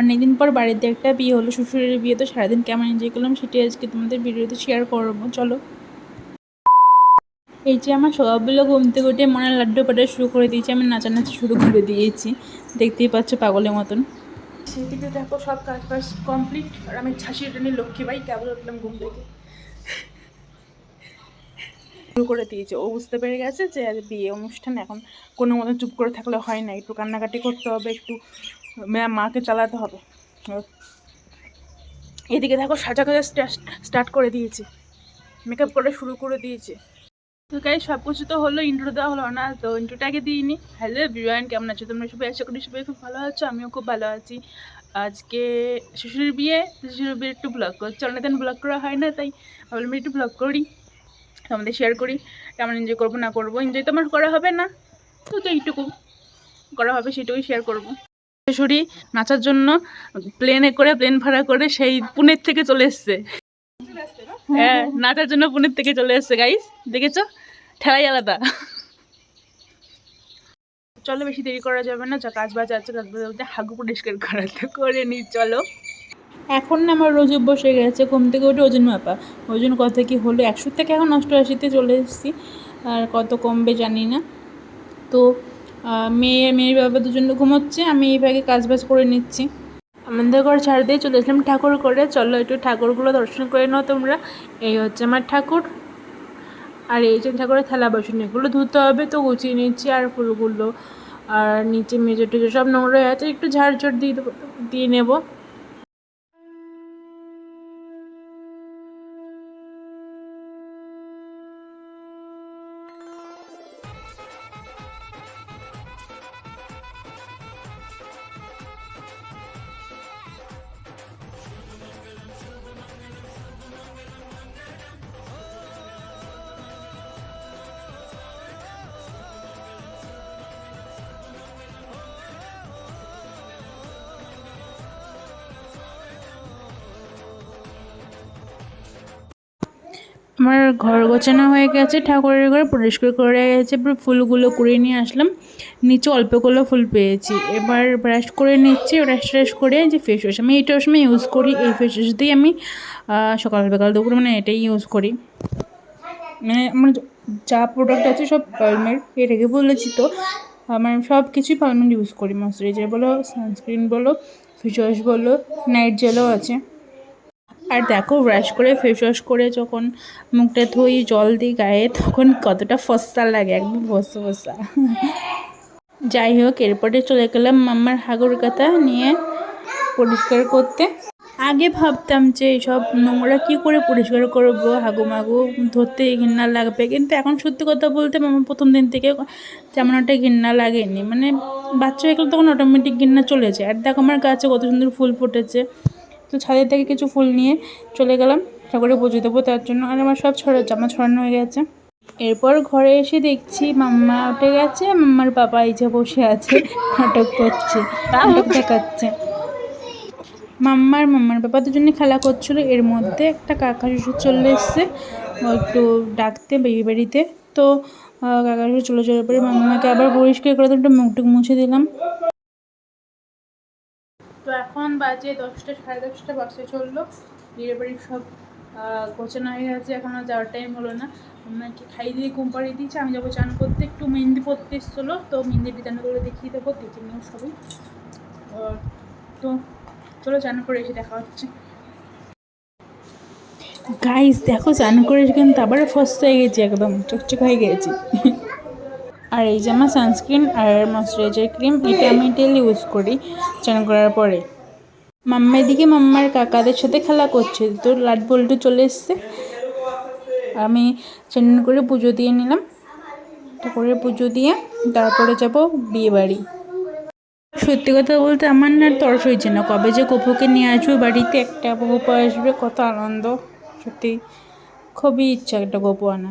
অনেকদিন পর বাড়িতে একটা বিয়ে হলো, শ্বশুরের বিয়ে তো সারাদিন কেমন এনজয় করলাম সেটি আজকে তোমাদের ভিডিওতে শেয়ার করব। চলো। এই যে আমার সবগুলো ঘুম থেকে মনে লাড্ডু পাটা শুরু করে দিয়েছি, আমি নাচানাচি শুরু করে দিয়েছি। দেখতেই পাচ্ছ পাগলের মতন। সেদিকে দেখো সব কাজ বাজ কমপ্লিট আর আমি ছাসির টানি লক্ষ্মী ভাই, কেবল উঠলাম ঘুম থেকে। শুরু করে দিয়েছে। ও বুঝতে পেরে গেছে যে বিয়ে অনুষ্ঠান, এখন কোনো মতো চুপ করে থাকলে হয় না, একটু কান্নাকাটি করতে হবে, একটু মা- মাকে চালাতে হবে। এদিকে দেখো সাজা কাজা স্টার্ট করে দিয়েছে। মেকআপ করে শুরু করে দিয়েছে। তো গাই সব কিছু তো হলো ইন্ট্রো দেওয়া হলো না, তো ইন্ট্রোটা আগে দিইনি। হ্যালো বিরিয়ান কেমন আছো তোমরা সবাই? আশা করি সবাই খুব ভালো আছো, আমিও খুব ভালো আছি। আজকে শ্বশুরের বিয়ে তো শ্বশুরের বিয়ে একটু ব্লগ করছি অনেকদিন ব্লগ করা হয় না, তাই ভাবলাম একটু ব্লগ করি। তোমাদের শেয়ার করি, কেমন এনজয় করব না করব। এনজয় তো আমার করা হবে না, তো তো এইটুকু। করা হবে সেটুকুই শেয়ার করব। শাশুড়ি নাচার জন্য প্লেনে করে প্লেন ভাড়া করে সেই পুনের থেকে চলে এসছে। হ্যাঁ নাচার জন্য পুনের থেকে চলে এসছে গাইস দেখেছ? ঠেলাই আলাদা। চলো, বেশি দেরি করা যাবে না। যা কাজ বাজ আছে, কাজ বাজ বলতে হাগু পরিষ্কার করাতে করে নি, চলো। এখন না আমার রোজ হয়ে গেছে, ঘুম থেকে উঠে ওজন মাপা। ওজন কত কি হলো? একশো থেকে এখন অষ্টআশিতে চলে এসেছি। আর কত কমবে জানি না। তো মেয়ে, মেয়ের বাবা দুজন ঘুমোচ্ছে, আমি এই ভাগে কাজ বাজ করে নিচ্ছি। আমাদের ঘর ছাড় দিয়ে চলে এসলাম ঠাকুর করে চলো একটু ঠাকুরগুলো দর্শন করে নাও তোমরা। এই হচ্ছে আমার ঠাকুর। আর এই যে ঠাকুরের থালা বাসন, এগুলো ধুতে হবে তো গুছিয়ে নিচ্ছি আর ফুলগুলো। আর নিচে মেজে টুজো সব নোংরা হয়ে আছে, একটু ঝাড়ঝাড় দিয়ে দিয়ে নেব। ঘর গোছানো হয়ে গেছে। ঠাকুরের ঘরে পরিষ্কার করে গেছে। এবার ফুলগুলো কুড়িয়ে নিয়ে আসলাম। নিচে অল্পগুলো ফুল পেয়েছি। এবার ব্রাশ করে নিচ্ছি। ব্রাশ ট্রাশ করে যে ফেস ওয়াশ আমি এইটার সময় ইউজ করি। এই ফেস ওয়াশ দিয়ে আমি সকাল বিকাল দুপুর মানে এটাই ইউজ করি। মানে আমার যা প্রোডাক্ট আছে সব পালমের আগে বলেছি তো। আমার সব কিছুই পালমের ইউজ করি। ময়শ্চারাইজার বলো সানস্ক্রিন বলো ফেস ওয়াশ বলো নাইট জেলও আছে। আর দেখো ব্রাশ করে ফেস ওয়াশ করে যখন মুখটা ধুই, জল দিই গায়ে, তখন কতটা ফস্সা লাগে, একদম ফস্সা ফস্সা যাই হোক, এরপরে চলে গেলাম মাম্মার হাগুর কাতা নিয়ে পরিষ্কার করতে। আগে ভাবতাম যে সব নোংরা কী করে পরিষ্কার করব, হাগু মাগু ধরতে ঘৃণা লাগবে। কিন্তু এখন সত্যি কথা বলতে মামা প্রথম দিন থেকে তেমন একটা ঘৃণা লাগেনি। মানে বাচ্চা হয়ে গেলে তখন অটোমেটিক ঘৃণা চলে যায়। আর দেখো আমার গাছে কত সুন্দর ফুল ফুটেছে। তো ছাদের থেকে কিছু ফুল নিয়ে চলে গেলাম। ঠাকুরে পুজো দেবো তার জন্য। আর আমার সব ছড়া জামা ছড়ানো হয়ে গেছে। এরপর ঘরে এসে দেখছি মাম্মা উঠে গেছে। মাম্মার বাবা এই যে বসে আছে, নাটক করছে, নাটক দেখাচ্ছে। মাম্মার মাম্মার বাবা দুজনে খেলা করছিল। এর মধ্যে একটা কাকা শ্বশুর চলে এসছে। একটু ডাকতে বেবি বাড়িতে। তো কাকা শ্বশুর চলে যাওয়ার পরে মাম্মাকে আবার পরিষ্কার করে একটু মুখটুক মুছে দিলাম। এখন বাজে দশটা, সাড়ে দশটা বাসে চলল। বিয়ে বাড়ির সব গোছানো হয়ে গেছে। এখন আর যাওয়ার টাইম হলো না। আমাকে খাই দিয়ে ঘুম দিয়েছে। আমি যাব চান করতে। একটু মেহেন্দি পরতে এসেছিল। তো মেহেন্দি ডিজাইন করে দেখিয়ে দেবো। দেখে নিও সবই। তো চলো চান করে এসে দেখা হচ্ছে। গাইস দেখো চান করে কিন্তু আবার ফার্স্ট হয়ে গেছি একদম। চকচক হয়ে গেছি। আর এই যে আমার সানস্ক্রিন আর ময়শ্চারাইজার ক্রিম এটা আমি ডেলি ইউজ করি। চান করার পরে। মাম্মা এদিকে মাম্মার কাকাদের সাথে খেলা করছে। তো লাট বল্টু চলে এসছে। আমি চান করে পুজো দিয়ে নিলাম। ঠাকুরের পুজো দিয়ে তারপরে যাব বিয়ে বাড়ি। সত্যি কথা বলতে আমার না তরস হয়েছে না। কবে যে গপুকে নিয়ে আসবে বাড়িতে একটা গপু আসবে, কত আনন্দ। সত্যি খুবই ইচ্ছা একটা গপু আনা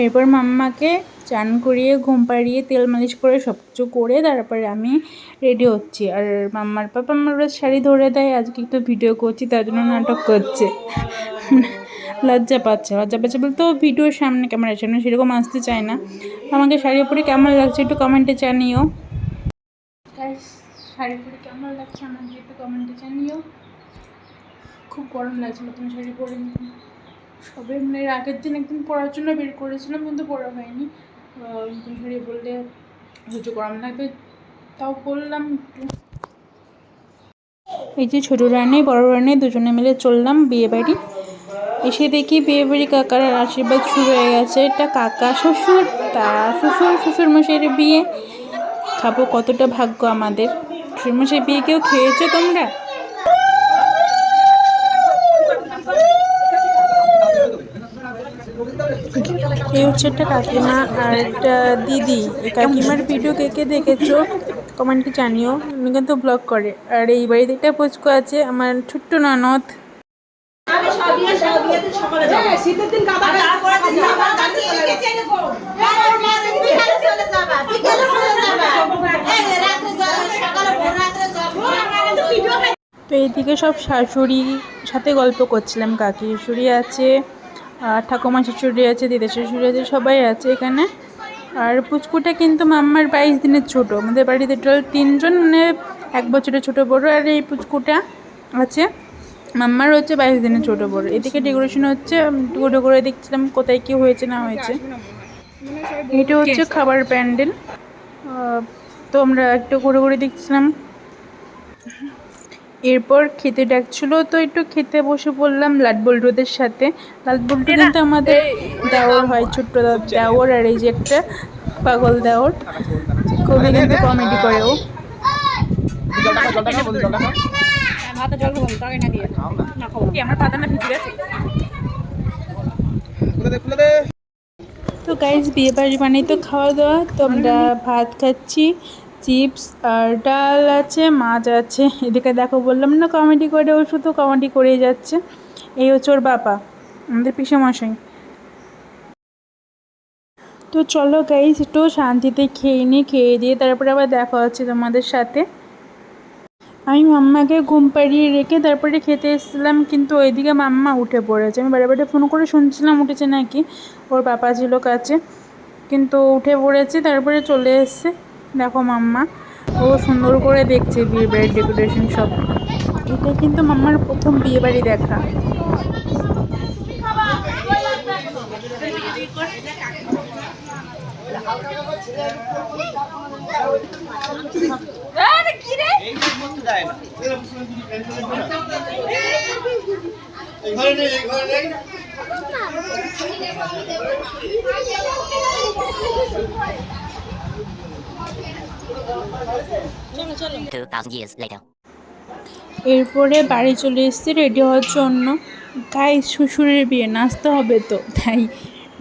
এরপর মাম্মাকে চান করিয়ে, ঘুম পাড়িয়ে, তেল মালিশ করে সব কিছু করে তারপরে আমি রেডি হচ্ছি। আর মাম্মার পাপা আমার শাড়ি ধরে দেয়, আজকে একটু ভিডিও করছি, তার জন্য নাটক করছে। লজ্জা পাচ্ছে লজ্জা পাচ্ছে বলতে ভিডিওর সামনে ক্যামেরার সামনে সেরকম আসতে চায় না। আমাকে শাড়ি পরে কেমন লাগছে একটু কমেন্টে জানিও। শাড়ি পরে কেমন লাগছে আমাকে একটু কমেন্টে জানিও। খুব গরম লাগছিল তুমি শাড়ি পরে সবে মানে আগের দিন একদিন পড়ার জন্য বের করেছিলাম কিন্তু পড়া হয়নি। নতুন শাড়ি বললে হচ্ছে গরম লাগবে তাও বললাম একটু। এই যে ছোটো রানে বড় রানে দুজনে মিলে চললাম বিয়ে বাড়ি। এসে দেখি বিয়ে বাড়ি কাকার আশীর্বাদ শুরু হয়ে গেছে। এটা কাকা, শ্বশুর তা শ্বশুর শ্বশুর মশাইয়ের বিয়ে। খাব কতটা ভাগ্য আমাদের। শ্বশুর মশাই বিয়ে কেউ খেয়েছো তোমরা? এই হচ্ছে একটা কাকিমা আর একটা দিদি। এই কাকিমার ভিডিও কে কে দেখেছ? কমেন্টে জানিও। উনি কিন্তু ব্লগ করে। আর এই বাড়িতে একটা পুচকু আছে, আমার ছোট্ট ননদ। শীতের দিন কাদা তারপরে যাবা গাড়ি চলে যাব। বিকালে চলে যাবা। বিকালে চলে যাবা। এই রাতে যাবা সকালে ভোর রাতে যাব আমরা কিন্তু ভিডিও তো এইদিকে সব শাশুড়ি সাথে গল্প করছিলাম কাকি শাশুড়ি আছে আর ঠাকুমা শাশুড়ি আছে দিদা শাশুড়ি আছে সবাই আছে এখানে। আর পুচকুটা কিন্তু মাম্মার বাইশ দিনের ছোট। আমাদের বাড়িতে টোটাল তিনজন মানে এক বছরের ছোট বড় আর এই পুচকুটা আছে। মাম্মার হচ্ছে বাইশ দিনের ছোট বড়। এদিকে ডেকোরেশন হচ্ছে একটু করে দেখছিলাম কোথায় কি হয়েছে না হয়েছে। এটা হচ্ছে খাবার প্যান্ডেল। আহ, তো আমরা একটু করে করে দেখছিলাম। এরপর খেতে ডাকছিল তো একটু খেতে বসে পড়লাম লাট বল্টুদের সাথে। লাট বল্টু কিন্তু আমাদের দেওর হয় ছোট্ট দেওর আর এই যে একটা পাগল দেওর খুবই কিন্তু কমেডি করে ও কি আমার পাতা না ভিজে তো গাইজ বিয়ে বাড়ি মানে তো খাওয়া দাওয়া। তো আমরা ভাত খাচ্ছি চিপস আর ডাল আছে মাছ আছে। এদিকে দেখো বললাম না কমেডি করে ও শুধু কমেডি করেই যাচ্ছে। এই হচ্ছে ওর বাবা আমাদের পিসেমশাই। তো চলো গাইজ একটু শান্তিতে খেয়ে নিই খেয়ে দিয়ে তারপরে আবার দেখা হচ্ছে তোমাদের সাথে। আমি মাম্মাকে ঘুম পাড়িয়ে রেখে তারপরে খেতে এসেছিলাম, কিন্তু ওইদিকে মাম্মা উঠে পড়েছে। আমি বারে বারে ফোন করে শুনছিলাম, উঠেছে নাকি? ওর বাবা ছিল কাছে। কিন্তু উঠে পড়েছে, তারপরে চলে এসছে। দেখো মাম্মা, ও সুন্দর করে দেখছে বিয়ে বাড়ির ডেকোরেশন সব। এটা কিন্তু মাম্মার প্রথম বিয়ে বাড়ি দেখা। এরপরে বাড়ি চলে এসেছি রেডি হওয়ার জন্য। গাই শ্বশুরের বিয়ে নাচতে হবে তো তাই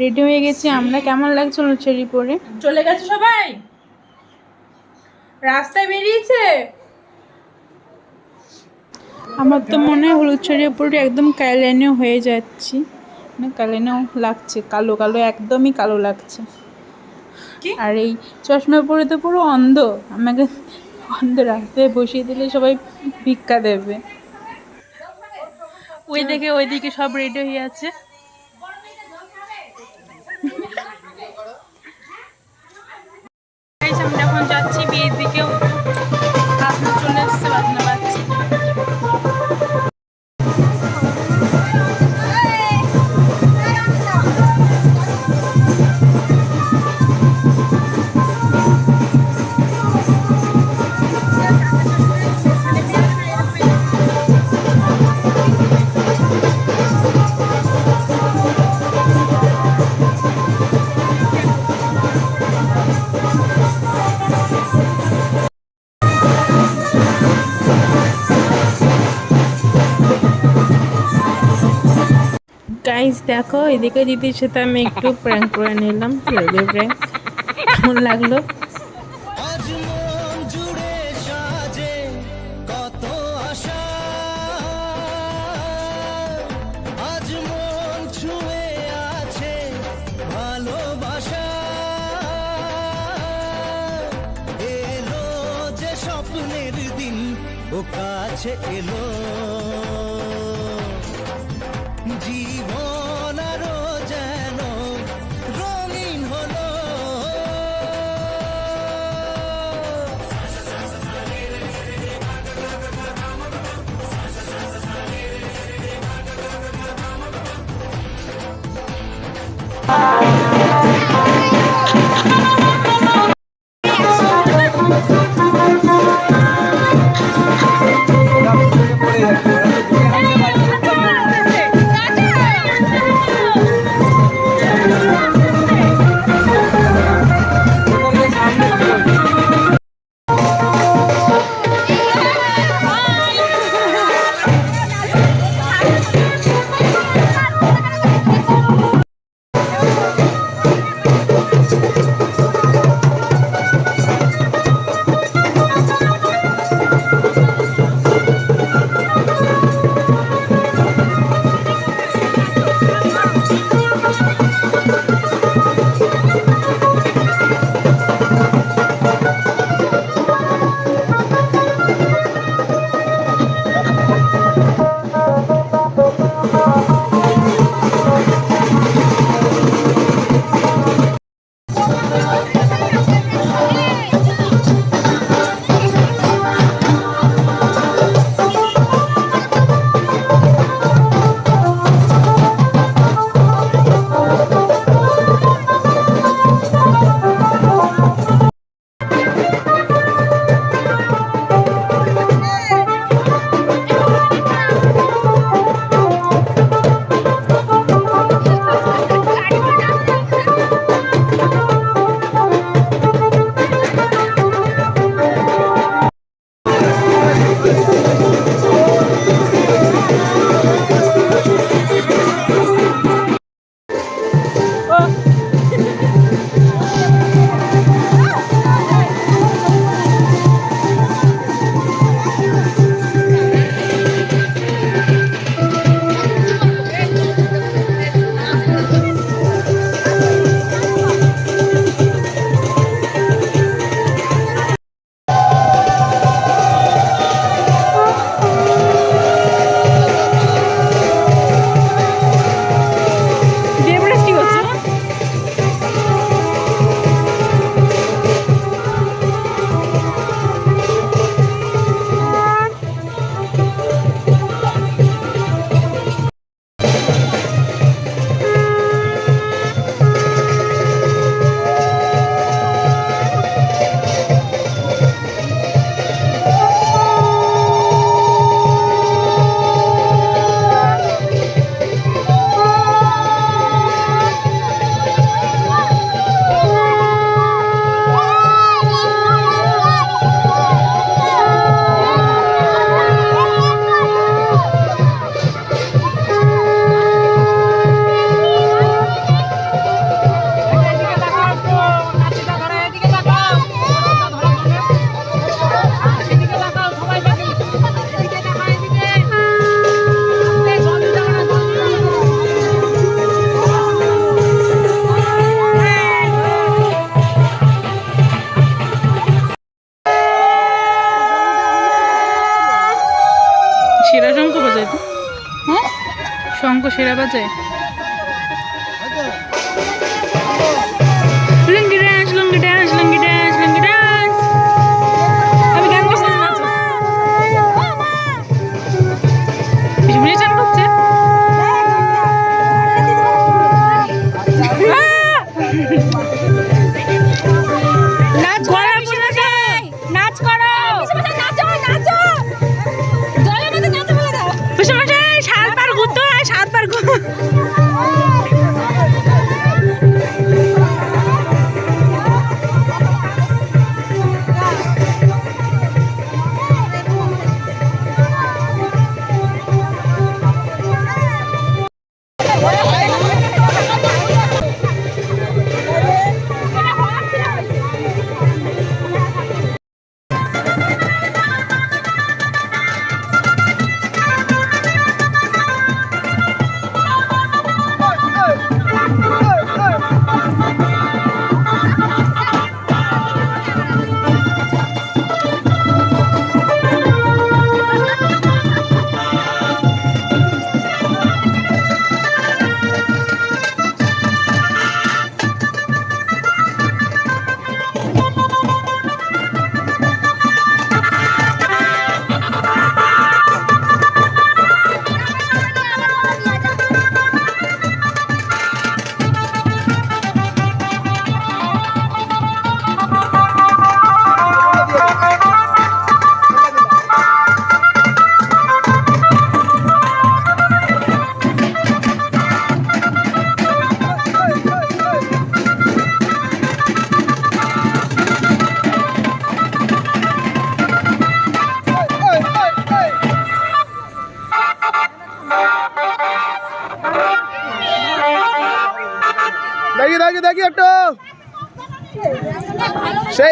রেডি হয়ে গেছি আমরা। কেমন লাগছে লুচেরি পরে? চলে গেছে সবাই? রাস্তায় বেরিয়েছে? আমার তো মনে হয় হলুদ শাড়ির উপরে একদম কালাইনে হয়ে যাচ্ছি। মানে কালাইনেও লাগছে কালো কালো একদমই কালো লাগছে। আর এই চশমা পরে তো পুরো অন্ধ। আমাকে অন্ধ রাস্তায় বসিয়ে দিলে সবাই ভিক্ষা দেবে। ওই দিকে ওইদিকে সব রেডি হয়ে আছে। আমরা এখন যাচ্ছি বিয়ের দিকেও। আপনার চলে দেখো, এদিকে যদি সাথে আমি একটু প্র্যাঙ্ক করে নিলাম। প্র্যাঙ্ক কেমন লাগল? স্বপ্নের দিন, ও কাছে এলো। Bye.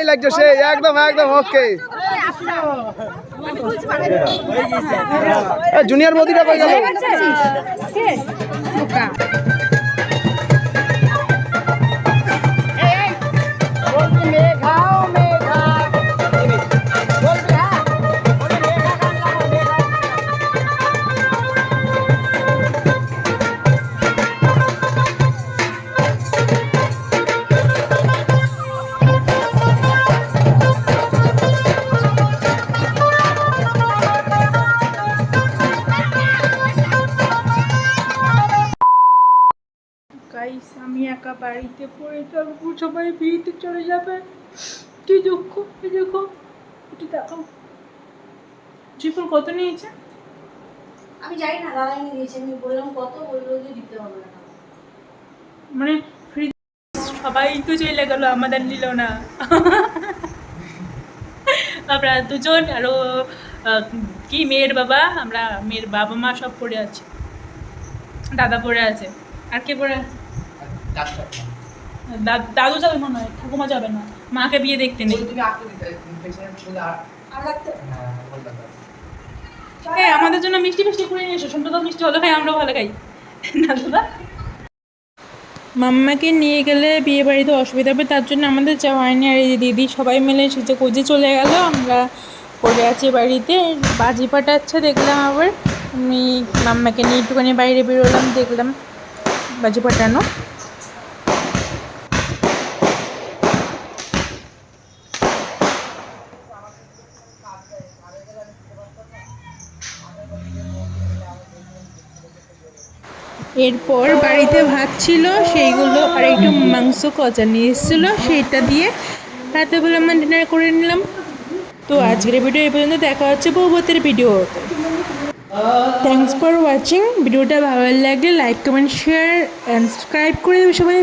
লাগছে সেই একদম একদম ওকে জুনিয়র মোদিটা কই গেল? সবাই বিয়েতে চলে যাবে। কি দুঃখ কি দেখো। একটু দেখাও। জিপুর কত নিয়েছে? আমি জানি না দাদা এনে দিয়েছে। আমি বললাম কত বলল যে দিতে হবে না। মানে ফ্রি সবাই তো চলে গেল আমাদের নিল না। আমরা দুজন আরও কি মেয়ের বাবা আমরা মেয়ের বাবা মা সব পড়ে আছে। দাদা পড়ে আছে। আর কে পড়ে আছে? দাদু যাবে মনে হয় ঠাকুমা যাবে না মাকে বিয়ে দেখতে নেই। হ্যাঁ আমাদের জন্য মিষ্টি মিষ্টি করে নিয়ে এসো। শুনতে মিষ্টি ভালো খাই আমরাও ভালো খাই। দাদুদা মাম্মাকে নিয়ে গেলে বিয়ে বাড়িতে অসুবিধা হবে তার জন্য আমাদের যাওয়া হয়নি। আর এই যে দিদি সবাই মিলে সেজে কোজে চলে গেল আমরা পড়ে আছি বাড়িতে। বাজি ফাটাচ্ছে দেখলাম আবার। আমি মাম্মাকে নিয়ে একটুখানি বাইরে বেরোলাম দেখলাম বাজি ফাটানো এরপর বাড়িতে ভাত ছিল, সেইগুলো আর একটু মাংস কচা নিয়ে এসেছিল সেইটা দিয়ে রাতে বললাম আমরা ডিনার করে নিলাম। তো আজকের ভিডিও এই পর্যন্ত, দেখা হচ্ছে বৌবতের ভিডিও থ্যাংকস ফর ওয়াচিং ভিডিওটা ভালো লাগলে like comment share and subscribe করে সবাই.